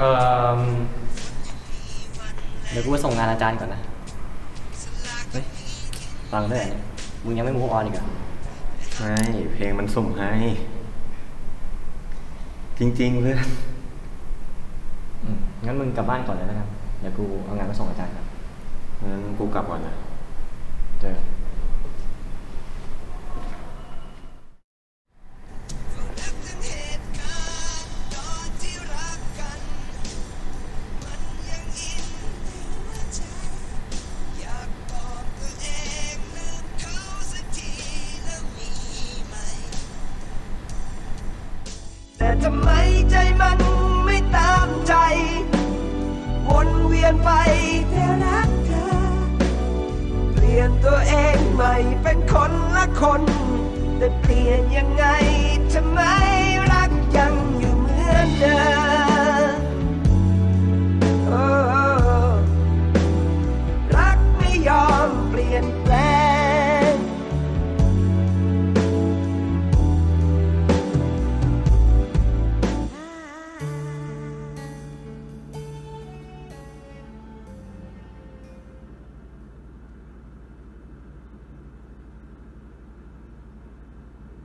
เออเดี๋ยวกูไปส่งงานอาจารย์ก่อนนะเฮ้ยฟังด้วยเหรอเนี่ยมึงยังไม่มูฟออนอีกเหรอไม่เพลงมันสุ่มให้ จริง ๆเพื่อนอืมงั้นมึงกลับบ้านก่อนเลยแล้วกันเดี๋ยวกูเอางานไปส่งอาจารย์ครับงั้นกูกลับก่อนนะ เจอ แต่ทำไมใจมันไม่ตามใจ วนเวียนไปแต่รักเธอ เปลี่ยนตัวเองใหม่เป็นคนละคน แต่เปลี่ยนยังไงทำไม